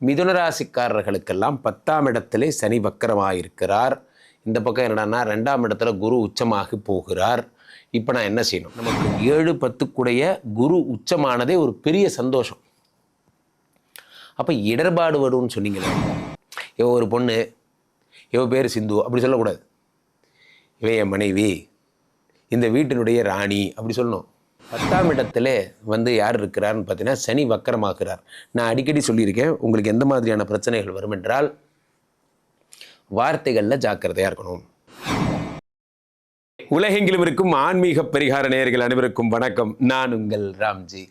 மிதுனராசிக்காரர்களுக்கெல்லாம் பத்தாம் இடத்திலே சனி வக்கரமாயிருக்கிறார். இந்த பக்கம் என்னடான்னா ரெண்டாம் இடத்துல குரு உச்சமாகி போகிறார். இப்போ நான் என்ன செய்யணும்? நமக்கு ஏழு பத்துக்குடைய குரு உச்சமானதே ஒரு பெரிய சந்தோஷம். அப்போ இடர்பாடு வரும்னு சொன்னீங்களே இவ ஒரு பொண்ணு இவ பேர் சிந்து அப்படி சொல்லக்கூடாது. இவன் என் மனைவி இந்த வீட்டினுடைய ராணி அப்படி சொல்லணும். பத்தாம் இடத்துல வந்து யார் இருக்கிறார்னு பார்த்தீங்கன்னா சனி வக்கரமாகிறார். நான் அடிக்கடி சொல்லியிருக்கேன் உங்களுக்கு எந்த மாதிரியான பிரச்சனைகள் வரும் என்றால் வார்த்தைகளில் ஜாக்கிரதையாக இருக்கணும். உலகெங்கிலும் இருக்கும் ஆன்மீக பரிகார நேயர்கள் அனைவருக்கும் வணக்கம். நான் உங்கள் ராம்ஜி.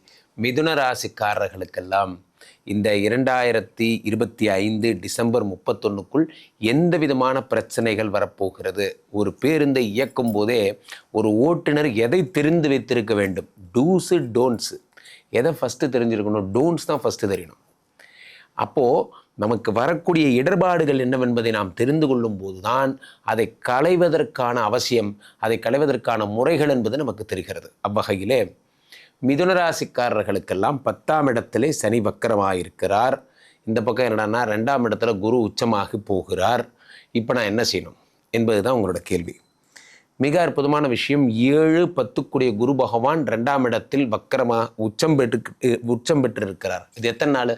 மிதுன ராசிக்காரர்களுக்கெல்லாம் இந்த இரண்டாயிரத்தி இருபத்தி ஐந்து டிசம்பர் முப்பத்தொன்னுக்குள் எந்த விதமான பிரச்சனைகள் வரப்போகிறது? ஒரு பேருந்தை இயக்கும் போதே ஒரு ஓட்டுநர் எதை தெரிந்து வைத்திருக்க வேண்டும்? டூஸு டோன்ஸு எதை ஃபஸ்ட்டு தெரிஞ்சிருக்கணும்? டோன்ஸ் தான் ஃபஸ்ட்டு தெரியணும். அப்போது நமக்கு வரக்கூடிய இடர்பாடுகள் என்னவென்பதை நாம் தெரிந்து கொள்ளும் போதுதான் அதை களைவதற்கான அவசியம் அதை களைவதற்கான முறைகள் என்பது நமக்கு தெரிகிறது. அவ்வகையிலே மிதுனராசிக்காரர்களுக்கெல்லாம் பத்தாம் இடத்திலே சனி வக்கரமாயிருக்கிறார். இந்த பக்கம் என்னடான்னா ரெண்டாம் இடத்துல குரு உச்சமாகி போகிறார். இப்போ நான் என்ன செய்யணும் என்பது தான் உங்களோட கேள்வி. மிக அற்புதமான விஷயம் ஏழு பத்துக்குடைய குரு பகவான் ரெண்டாம் இடத்தில் வக்கரமாக உச்சம் பெற்று உச்சம் பெற்றிருக்கிறார். இது எத்தனை நாள்?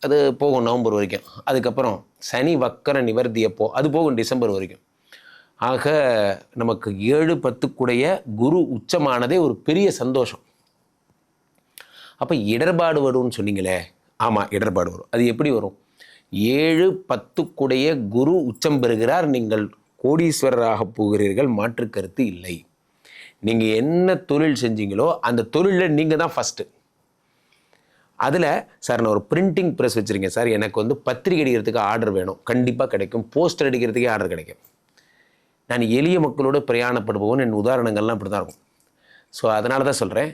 அது போகும் நவம்பர் வரைக்கும். அதுக்கப்புறம் சனி வக்கர நிவர்த்தி எப்போ? அது போகும் டிசம்பர் வரைக்கும். ஆக நமக்கு ஏழு பத்துக்குடைய குரு உச்சமானதே ஒரு பெரிய சந்தோஷம். அப்போ இடர்பாடு வரும்னு சொன்னீங்களே. ஆமாம் இடர்பாடு வரும். அது எப்படி வரும்? ஏழு பத்துக்குடைய குரு உச்சம் பெறுகிறார். நீங்கள் கோடீஸ்வரராக போகிறீர்கள். மாற்று கருத்து இல்லை. நீங்கள் என்ன தொழில் செஞ்சீங்களோ அந்த தொழிலில் நீங்கள் தான் ஃபஸ்ட்டு அதில் சார் நான் ஒரு பிரிண்டிங் ப்ரெஸ் வச்சுருக்கேன். சார் எனக்கு வந்து பத்திரிகை அடிக்கிறதுக்கு ஆர்டர் வேணும். கண்டிப்பாக கிடைக்கும். போஸ்டர் அடிக்கிறதுக்கே ஆர்டர் கிடைக்கும். நான் எளிய மக்களோடு பிரயாணப்படுபவன். என் உதாரணங்கள்லாம் இப்படி தான் இருக்கும். ஸோ அதனால தான் சொல்கிறேன்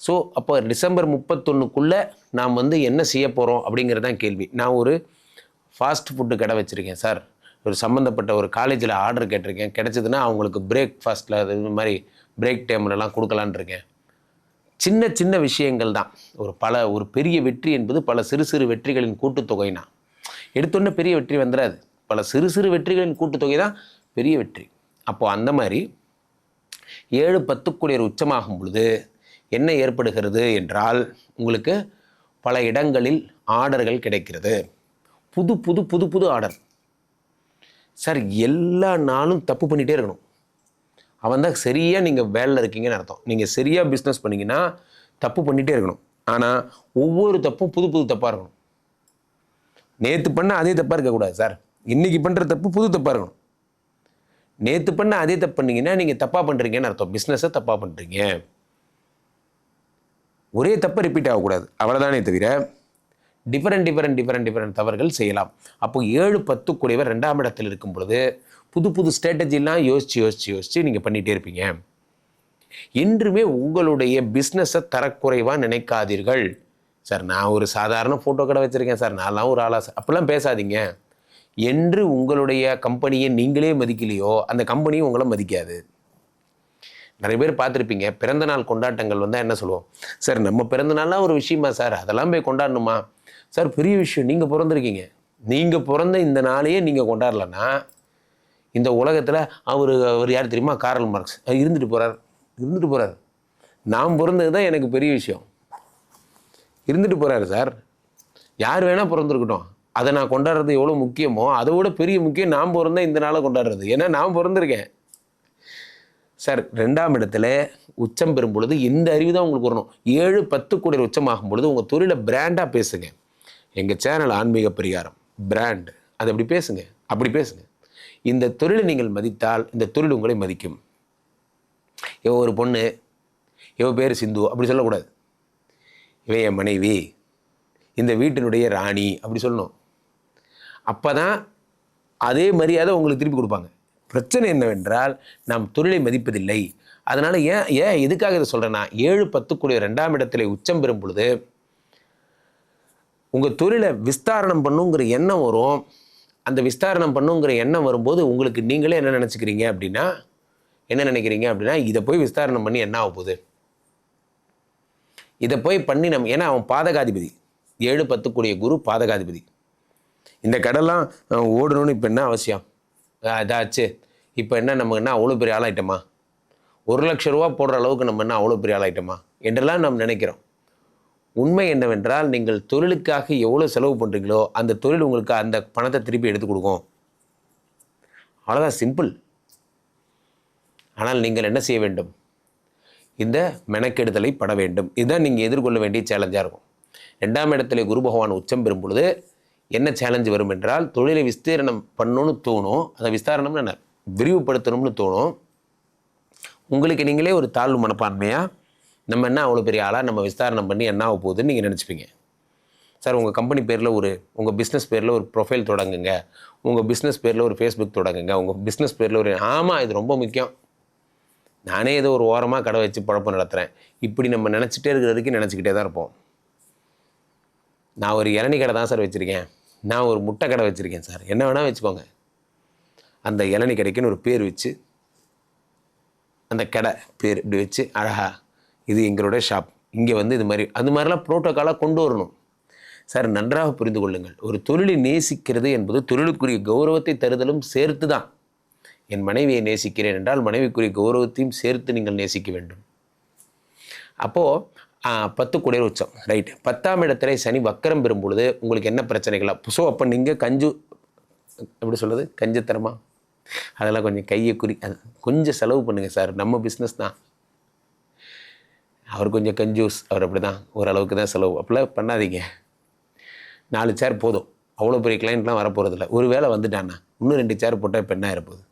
ஸோ அப்போ டிசம்பர் முப்பத்தொன்றுக்குள்ளே நாம் வந்து என்ன செய்ய போகிறோம் அப்படிங்கிறது தான் கேள்வி. நான் ஒரு ஃபாஸ்ட் ஃபுட்டு கடை வச்சுருக்கேன் சார். ஒரு சம்மந்தப்பட்ட ஒரு காலேஜில் ஆர்டர் கேட்டிருக்கேன். கிடச்சிதுன்னா அவங்களுக்கு பிரேக்ஃபாஸ்ட்டில் அது மாதிரி பிரேக் டைம்லலாம் கொடுக்கலான்னு இருக்கேன். சின்ன சின்ன விஷயங்கள் தான். ஒரு பல ஒரு பெரிய வெற்றி என்பது பல சிறு சிறு வெற்றிகளின் கூட்டுத்தொகைனா எடுத்தோன்னே பெரிய வெற்றி வந்துடாது. பல சிறு சிறு வெற்றிகளின் கூட்டுத்தொகை தான் பெரிய வெற்றி. அப்போது அந்த மாதிரி ஏழு பத்துக்குடியர் உச்சமாகும் பொழுது என்ன ஏற்படுகிறது என்றால் உங்களுக்கு பல இடங்களில் ஆர்டர்கள் கிடைக்கிறது. புது புது புது புது ஆர்டர். சார் எல்லா நாளும் தப்பு பண்ணிகிட்டே இருக்கணும். அவன் தான் சரியாக நீங்கள் வேலையில் இருக்கீங்கன்னு அர்த்தம். நீங்கள் சரியாக பிஸ்னஸ் பண்ணிங்கன்னா தப்பு பண்ணிகிட்டே இருக்கணும். ஆனால் ஒவ்வொரு தப்பும் புது புது தப்பாக இருக்கணும். நேற்று பண்ண அதே தப்பாக இருக்கக்கூடாது சார். இன்றைக்கி பண்ணுற தப்பு புது தப்பாக இருக்கணும். நேற்று பண்ண அதே தப்பு பண்ணிங்கன்னா நீங்கள் தப்பாக பண்ணுறீங்கன்னு அர்த்தம். பிஸ்னஸை தப்பாக பண்ணுறீங்க ஒரே தப்பை ரிப்பீட் ஆகக்கூடாது. அவ்வளோதானே தவிர டிஃப்ரெண்ட் டிஃப்ரெண்ட் டிஃப்ரெண்ட் டிஃப்ரெண்ட் தவறுகள் செய்யலாம். அப்போ ஏழு பத்து கூடியவர் ரெண்டாம் இடத்தில் இருக்கும் பொழுது புது புது ஸ்ட்ராட்டஜிலாம் யோசித்து யோசித்து யோசித்து நீங்கள் பண்ணிகிட்டே இருப்பீங்க. என்றுமே உங்களுடைய பிஸ்னஸை தரக்குறைவாக நினைக்காதீர்கள். சார் நான் ஒரு சாதாரண ஃபோட்டோ கடை வச்சுருக்கேன் சார். நான்லாம் ஒரு ஆளா அப்படிலாம் பேசாதீங்க. என்று உங்களுடைய கம்பெனியை நீங்களே மதிக்கலையோ அந்த கம்பெனியும் உங்களை மதிக்காது. நிறைய பேர் பார்த்துருப்பீங்க. பிறந்த நாள் கொண்டாட்டங்கள் வந்தால் என்ன சொல்லுவோம்? சார் நம்ம பிறந்த நாள்லாம் ஒரு விஷயமா சார்? அதெல்லாம் போய் கொண்டாடணுமா? சார் பெரிய விஷயம். நீங்கள் பிறந்திருக்கீங்க. நீங்கள் பிறந்த இந்த நாளையே நீங்கள் கொண்டாடலன்னா இந்த உலகத்தில் அவர் அவர் யார் தெரியுமா? Karl Marx. இருந்துட்டு போகிறார் இருந்துட்டு போகிறார் நான் பிறந்தது தான் எனக்கு பெரிய விஷயம். இருந்துட்டு போகிறாரு சார். யார் வேணால் பிறந்திருக்கட்டும். அதை நான் கொண்டாடுறது எவ்வளோ முக்கியமோ அதை விட பெரிய முக்கியம் நான் பிறந்த இந்த நாளை கொண்டாடுறது. ஏன்னா நான் பிறந்திருக்கேன். சார் ரெண்டாம் இடத்துல உச்சம் பெறும் பொழுது இந்த அறிவு தான் உங்களுக்கு வரணும். ஏழு பத்து கோடி உச்சமாகும் பொழுது உங்கள் தொழிலை பிராண்டாக பேசுங்க. எங்கள் சேனல் ஆன்மீக பரிகாரம் பிராண்ட் அது அப்படி பேசுங்க. அப்படி பேசுங்க. இந்த தொழிலை நீங்கள் மதித்தால் இந்த தொழில் உங்களை மதிக்கும். இவ ஒரு பொண்ணு இவ பேர் சிந்து அப்படி சொல்லக்கூடாது. இவன் என் மனைவி. இந்த வீட்டினுடைய ராணி அப்படி சொல்லணும். அப்போ தான் அதே மரியாதை உங்களுக்கு திருப்பி கொடுப்பாங்க. பிரச்சனை என்னவென்றால் நாம் தொழிலை மதிப்பதில்லை. அதனால் ஏன் ஏன் எதுக்காக இதை சொல்கிறேன்னா ஏழு பத்துக்குடைய ரெண்டாம் இடத்துல உச்சம் பெறும் பொழுது உங்கள் தொழிலை விஸ்தாரணம் பண்ணுங்கிற எண்ணம் வரும். அந்த விஸ்தாரணம் பண்ணுங்கிற எண்ணம் வரும்போது உங்களுக்கு நீங்களே என்ன நினச்சிக்கிறீங்க அப்படின்னா என்ன நினைக்கிறீங்க அப்படின்னா இதை போய் விஸ்தாரணம் பண்ணி என்ன ஆக போகுது? இதை போய் பண்ணி நம்ம ஏன்னா அவன் பாதகாதிபதி. ஏழு பத்துக்குடைய குரு பாதகாதிபதி. இந்த கடலாம் ஓடணும்னு இப்போ என்ன அவசியம்? இதாச்சு அதாச்சு இப்போ என்ன நம்ம என்ன அவ்வளோ பெரிய ஆளாயிட்டோமா? ஒரு லட்ச ரூபா போடுற அளவுக்கு நம்ம என்ன அவ்வளோ பெரிய ஆளாயிட்டோமா? என்றெல்லாம் நாம் நினைக்கிறோம். உண்மை என்னவென்றால் நீங்கள் தொழிலுக்காக எவ்வளோ செலவு பண்ணுறீங்களோ அந்த தொழில் உங்களுக்கு அந்த பணத்தை திருப்பி எடுத்து கொடுக்கும். அவ்வளோதான் சிம்பிள் ஆனால் நீங்கள் என்ன செய்ய வேண்டும்? இந்த மெனக்கெடுதலை பட வேண்டும். இதுதான் நீங்கள் எதிர்கொள்ள வேண்டிய சேலஞ்சாக இருக்கும். ரெண்டாம் இடத்துல குரு பகவான் உச்சம் பெறும் பொழுது என்ன சேலஞ்சு வரும் என்றால் தொழிலை விஸ்தீரணம் பண்ணணும்னு தோணும். அதை விஸ்தாரணம்னு என்ன? விரிவுபடுத்தணும்னு தோணும். உங்களுக்கு நீங்களே ஒரு தாழ்வு மனப்பான்மையாக நம்ம என்ன அவ்வளோ பெரிய ஆளாக நம்ம விஸ்தாரணம் பண்ணி என்ன ஆக போகுதுன்னு நீங்கள் நினச்சிப்பீங்க. சார் உங்கள் கம்பெனி பேரில் ஒரு உங்கள் பிஸ்னஸ் பேரில் ஒரு ப்ரொஃபைல் தொடங்குங்க. உங்கள் பிஸ்னஸ் பேரில் ஒரு ஃபேஸ்புக் தொடங்குங்க. உங்கள் பிஸ்னஸ் பேரில் ஒரு ஆமாம் இது ரொம்ப முக்கியம். நானே ஏதோ ஒரு ஓரமாக கடை வச்சு பழப்பம் நடத்துகிறேன் இப்படி நம்ம நினச்சிட்டே இருக்கிற வரைக்கும் நினச்சிக்கிட்டே தான் இருப்போம். நான் ஒரு இளநி கடை தான் சார் வச்சுருக்கேன். நான் ஒரு முட்டை கடை வச்சுருக்கேன் சார். என்ன வேணால் வச்சுக்கோங்க. அந்த இளநி கடைக்குன்னு ஒரு பேர் வச்சு அந்த கடை பேர் இப்படி வச்சு அழகா இது எங்களுடைய ஷாப் இங்கே வந்து இது மாதிரி அது மாதிரிலாம் ப்ரோட்டோக்காலாக கொண்டு வரணும். சார் நன்றாக புரிந்து கொள்ளுங்கள். ஒரு தொழிலை நேசிக்கிறது என்பது தொழிலுக்குரிய கௌரவத்தை தருதலும் சேர்த்து தான் என் மனைவியை நேசிக்கிறேன் என்றால் மனைவிக்குரிய கௌரவத்தையும் சேர்த்து நீங்கள் நேசிக்க வேண்டும். அப்போது பத்து குடையர் உச்சம். ரைட் பத்தாம் இடத்துல சனி வக்கரம் பெறும் பொழுது உங்களுக்கு என்ன பிரச்சனைகளாக ஸோ அப்போ நீங்கள் கஞ்சு எப்படி சொல்கிறது கஞ்சத்தனமா? அதெல்லாம் கொஞ்சம் கையை குறி அது கொஞ்சம் செலவு பண்ணுங்கள் சார். நம்ம பிஸ்னஸ் தான். அவர் கொஞ்சம் கஞ்சூஸ். அவர் அப்படி தான் ஓரளவுக்கு தான் செலவு. அப்படிலாம் பண்ணாதீங்க. நாலு சேர் போதும். அவ்வளோ பெரிய கிளைண்ட்லாம் வரப்போகிறதில்ல ஒரு வேளை வந்துட்டான்னா இன்னும் ரெண்டு சேர் போட்டால் இப்போ என்ன இருப்போகுது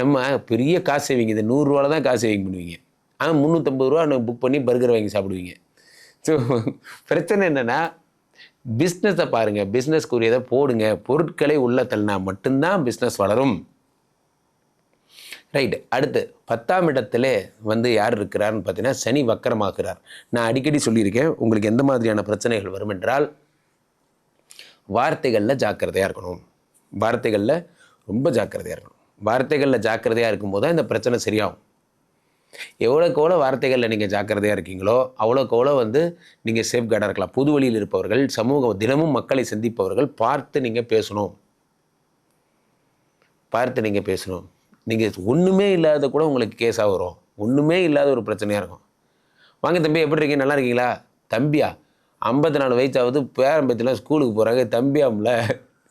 நம்ம பெரிய காசு சேவிங் இது நூறுரூவாவில் தான் காசு சேவிங் பண்ணுவீங்க ஆனால் முந்நூற்றம்பது ரூபா நான் புக் பண்ணி பர்கர் வாங்கி சாப்பிடுவீங்க. ஸோ பிரச்சனை என்னென்னா பிஸ்னஸை பாருங்கள் பிஸ்னஸ்க்குரியதை போடுங்க. பொருட்களை உள்ள தள்ளினா மட்டும்தான் பிஸ்னஸ் வளரும். ரைட் அடுத்து பத்தாம் இடத்துல வந்து யார் இருக்கிறார்னு பார்த்தீங்கன்னா சனி வக்கரமாக்குறார் நான் அடிக்கடி சொல்லியிருக்கேன் உங்களுக்கு எந்த மாதிரியான பிரச்சனைகள் வரும் என்றால் வார்த்தைகளில் ஜாக்கிரதையாக இருக்கணும். வார்த்தைகளில் ரொம்ப ஜாக்கிரதையாக இருக்கணும். வார்த்தைகளில் ஜாக்கிரதையாக இருக்கும்போது தான் இந்த பிரச்சனை சரியாகும். எவ்வளோக்கு எவ்வளோ வார்த்தைகளில் நீங்கள் ஜாக்கிரதையாக இருக்கீங்களோ அவ்வளோக்கு எவ்வளோ வந்து நீங்கள் சேஃப்கார்டாக இருக்கலாம். புது வழியில் இருப்பவர்கள் சமூக தினமும் மக்களை சந்திப்பவர்கள் பார்த்து நீங்கள் பேசணும். பார்த்து நீங்கள் பேசணும். நீங்கள் ஒன்றுமே இல்லாத கூட உங்களுக்கு கேஸாக வரும். ஒன்றுமே இல்லாத ஒரு பிரச்சனையாக இருக்கும். வாங்க தம்பி எப்படி இருக்கீங்க? நல்லா இருக்கீங்களா? தம்பியா? ஐம்பத்தி நாலு வயசாவது பேரம்பத்திலாம் ஸ்கூலுக்கு போகிறாங்க தம்பியாம்ல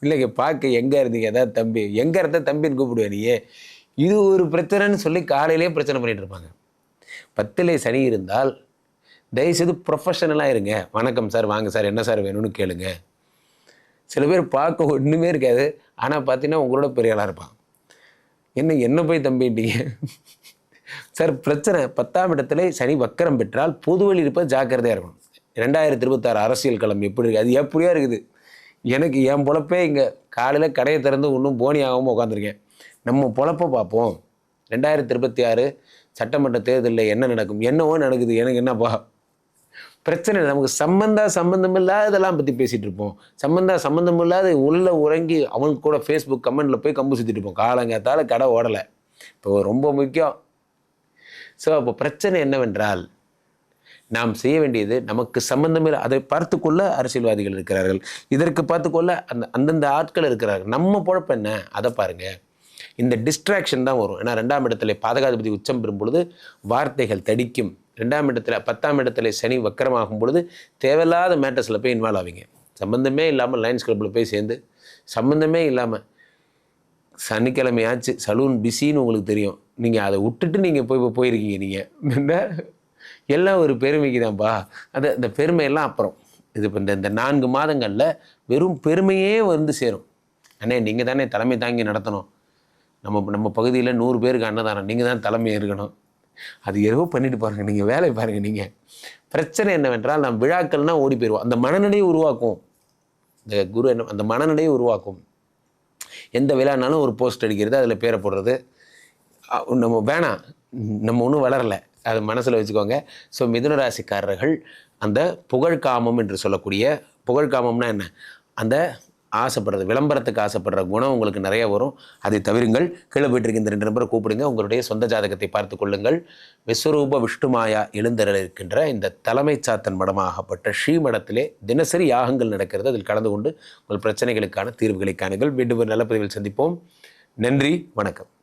இல்லைங்க பார்க்க எங்கே இருந்தீங்க? ஏதாவது தம்பி. எங்கே இருந்தால் தம்பின்னு கூப்பிடுவேன் நீயே? இது ஒரு பிரச்சனைன்னு சொல்லி காலையிலே பிரச்சனை பண்ணிகிட்டு இருப்பாங்க. பத்திலே சனி இருந்தால் தயவுசெய்து ப்ரொஃபஷனலாக இருங்க. வணக்கம் சார் வாங்க சார் என்ன சார் வேணும்னு கேளுங்க. சில பேர் பார்க்க ஒன்றுமே இருக்காது. ஆனால் பார்த்தீங்கன்னா உங்களோட பெரிய ஆளாக இருப்பான். என்ன என்ன போய் தம்பிட்டீங்க சார் பிரச்சனை. பத்தாம் இடத்துல சனி வக்கரம் பெற்றால் பொது வழி ஜாக்கிரதையாக இருக்கணும். ரெண்டாயிரத்தி இருபத்தாறு அரசியல் களம் எப்படி இருக்குது அது எப்படியா இருக்குது? எனக்கு என் பொழப்பே இங்கே. காலையில் கடையை திறந்து ஒன்றும் போனி ஆகாமல் உட்காந்துருக்கேன் நம்ம பொழப்ப பார்ப்போம். ரெண்டாயிரத்தி இருபத்தி ஆறு சட்டமன்ற தேர்தலில் என்ன நடக்கும்? என்னவோ நடக்குது. எனக்கு என்னப்பா? பிரச்சனை இல்லை. நமக்கு சம்பந்தா சம்பந்தம் இல்லாததெல்லாம் பற்றி பேசிகிட்டு இருப்போம். சம்பந்தா சம்பந்தம் இல்லாத உள்ளே உறங்கி அவனுக்கு கூட ஃபேஸ்புக் கமெண்டில் போய் கம்பு சுற்றிட்டு இருப்போம். காலங்காத்தால் கடை ஓடலை. இப்போ ரொம்ப முக்கியம். ஸோ அப்போ பிரச்சனை என்னவென்றால் நாம் செய்ய வேண்டியது நமக்கு சம்பந்தமே அதை பார்த்துக்கொள்ள அரசியல்வாதிகள் இருக்கிறார்கள். இதற்கு பார்த்துக்கொள்ள அந்த அந்தந்த ஆட்கள் இருக்கிறார்கள். நம்ம பொழப்பு என்ன? அதை பாருங்கள் இந்த டிஸ்ட்ராக்ஷன் தான் வரும். ஏன்னா ரெண்டாம் இடத்துல பாதகாதிபதி உச்சம் பெறும் பொழுது வார்த்தைகள் தடிக்கும். ரெண்டாம் இடத்துல பத்தாம் இடத்துல சனி வக்கரமாகும் பொழுது தேவையில்லாத மேட்டர்ஸில் போய் இன்வால்வ் ஆவீங்க. சம்மந்தமே இல்லாமல் லைன்ஸ் கிளப்பில் போய் சேர்ந்து சம்மந்தமே இல்லாமல் சனிக்கிழமையாச்சு சலூன் பிஸின்னு உங்களுக்கு தெரியும். நீங்கள் அதை விட்டுட்டு நீங்கள் போய் இப்போ போயிருக்கீங்க நீங்கள் எல்லாம் ஒரு பெருமைக்கு தான்ப்பா அது அந்த பெருமையெல்லாம் அப்புறம். இது இப்போ இந்த இந்த நான்கு மாதங்களில் வெறும் பெருமையே வந்து சேரும். அண்ணே நீங்கள் தானே தலைமை தாங்கி நடத்தணும். நம்ம நம்ம பகுதியில் நூறு பேருக்கு அன்னதானம். நீங்கள் தான் தலைமை இருக்கணும் அது ஏதோ பண்ணிட்டு பாருங்கள் நீங்கள் வேலையை பாருங்கள் நீங்கள் பிரச்சனை என்னவென்றால் நம்ம விழாக்கள்னால் ஓடி போயிடுவோம் அந்த மனநிலையை உருவாக்கும். இந்த குரு என்ன அந்த மனநிலையை உருவாக்கும். எந்த விழானாலும் ஒரு போஸ்ட் அடிக்கிறது அதில் பேரை போடுறது. நம்ம வேணாம் நம்ம ஒன்றும் வளரல. அதை மனசில் வச்சுக்கோங்க. ஸோ மிதுன ராசிக்காரர்கள் அந்த புகழ்காமம் என்று சொல்லக்கூடிய புகழ்காமம்னா என்ன? அந்த ஆசைப்படுறது விளம்பரத்துக்கு ஆசைப்படுற குணம் உங்களுக்கு நிறைய வரும். அதை தவிருங்கள். கீழே போயிட்டு இந்த ரெண்டு நம்பரை கூப்பிடுங்க. உங்களுடைய சொந்த ஜாதகத்தை பார்த்து கொள்ளுங்கள். விஸ்வரூப விஷ்ணுமாயா எழுந்தருள் இருக்கின்ற இந்த தலைமை சாத்தன் மடமாகப்பட்ட ஸ்ரீமடத்திலே தினசரி யாகங்கள் நடக்கிறது. அதில் கலந்து கொண்டு உங்கள் பிரச்சனைகளுக்கான தீர்வுகளை காணுங்கள். மீண்டும் ஒரு நல்ல பதிவில் சந்திப்போம். நன்றி. வணக்கம்.